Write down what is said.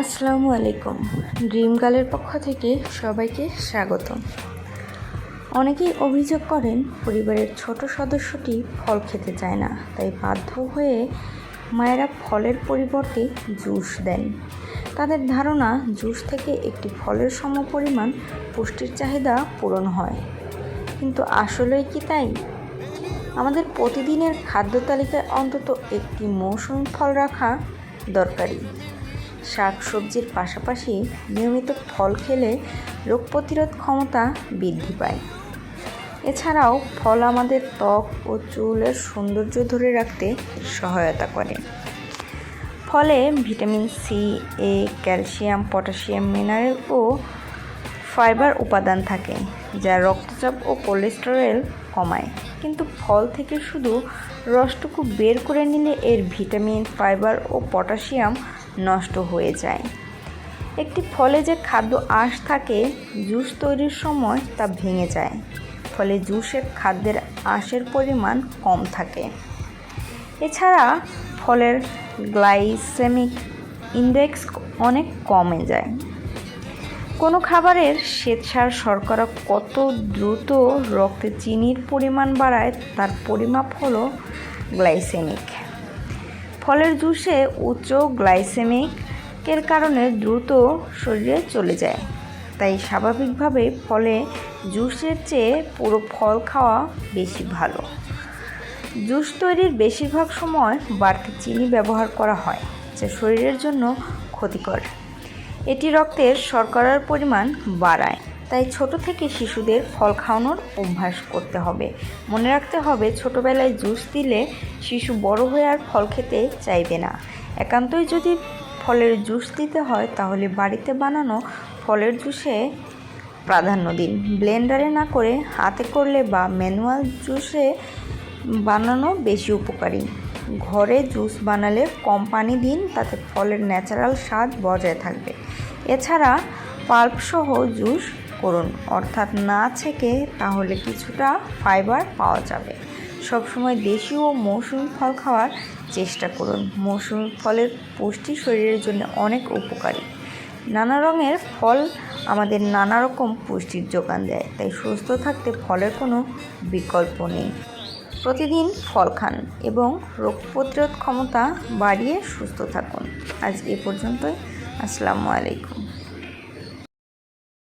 আসসালামু আলাইকুম। ড্রিম গার্লের পক্ষ থেকে সবাইকে স্বাগত অনেকেই অভিযোগ করেন, পরিবারের ছোট সদস্যটি ফল খেতে চায় না, তাই বাধ্য হয়ে মায়েরা ফলের পরিবর্তে জুস দেন। তাদের ধারণা, জুস থেকে একটি ফলের সমপরিমাণ পুষ্টির চাহিদা পূরণ হয়। কিন্তু আসলেই কি তাই? আমাদের প্রতিদিনের খাদ্য তালিকায় অন্তত একটি মৌসুমি ফল রাখা দরকারি। শাক সবজির পাশাপাশি নিয়মিত ফল খেলে রোগ প্রতিরোধ ক্ষমতা বৃদ্ধি পায়। এছাড়াও ফল আমাদের ত্বক ও চুলের সৌন্দর্য ধরে রাখতে সহায়তা করে। ফলে vitamin C, A, calcium, potassium, mineral O fibre উপাদান থাকে, যা রক্তচাপ ও কোলেস্টেরল কমায়। কিন্তু ফল থেকে শুধু রসটুকু বের করে নিলে এর ভিটামিন, ফাইবার ও পটাশিয়াম নষ্ট হয়ে যায়। একটি ফলে যে খাদ্য আঁশ থাকে, জুস তৈরির সময় তা ভেঙে যায়। ফলে জুসের খাদ্যের আঁশের পরিমাণ কম থাকে। এছাড়া ফলের গ্লাইসেমিক ইন্ডেক্স অনেক কমে যায়। কোনো খাবারের শ্বেতসার শর্করা কত দ্রুত রক্তে চিনির পরিমাণ বাড়ায়, তার পরিমাপ হলো গ্লাইসেমিক। ফলের জুসে উচ্চ গ্লাইসেমিকের কারণে দ্রুত শরীরে চলে যায়। তাই স্বাভাবিকভাবে ফলে জুসের চেয়ে পুরো ফল খাওয়া বেশি ভালো। জুস তৈরির বেশিরভাগ সময় বাড়তি চিনি ব্যবহার করা হয়, যা শরীরের জন্য ক্ষতিকর। এটি রক্তের শর্করার পরিমাণ বাড়ায়। তাই ছোট থেকে শিশুদের ফল খাওয়ানোর অভ্যাস করতে হবে। মনে রাখতে হবে, ছোটোবেলায় জুস দিলে শিশু বড় হয়ে আর ফল খেতে চাইবে না। একান্তই যদি ফলের জুস দিতে হয়, তাহলে বাড়িতে বানানো ফলের জুসে প্রাধান্য দিন। ব্লেন্ডারে না করে হাতে করলে বা ম্যানুয়াল জুসে বানানো বেশি উপকারী। ঘরে জুস বানালে কম পানি দিন, তাতে ফলের ন্যাচারাল স্বাদ বজায় থাকবে। এছাড়া পাল্প সহ জুস করুন, অর্থাৎ না ছেঁকে তাহলে কিছুটা ফাইবার পাওয়া যাবে। সবসময় দেশি ও মৌসুমি ফল খাওয়ার চেষ্টা করুন। মৌসুমি ফলের পুষ্টি শরীরের জন্য অনেক উপকারী। নানা রঙের ফল আমাদের নানা রকম পুষ্টির যোগান দেয়, তাই সুস্থ থাকতে ফলের কোনো বিকল্প নেই। প্রতিদিন ফল খান এবং রোগ প্রতিরোধ ক্ষমতা বাড়িয়ে সুস্থ থাকুন। আজ এ পর্যন্তই। আসসালামু আলাইকুম।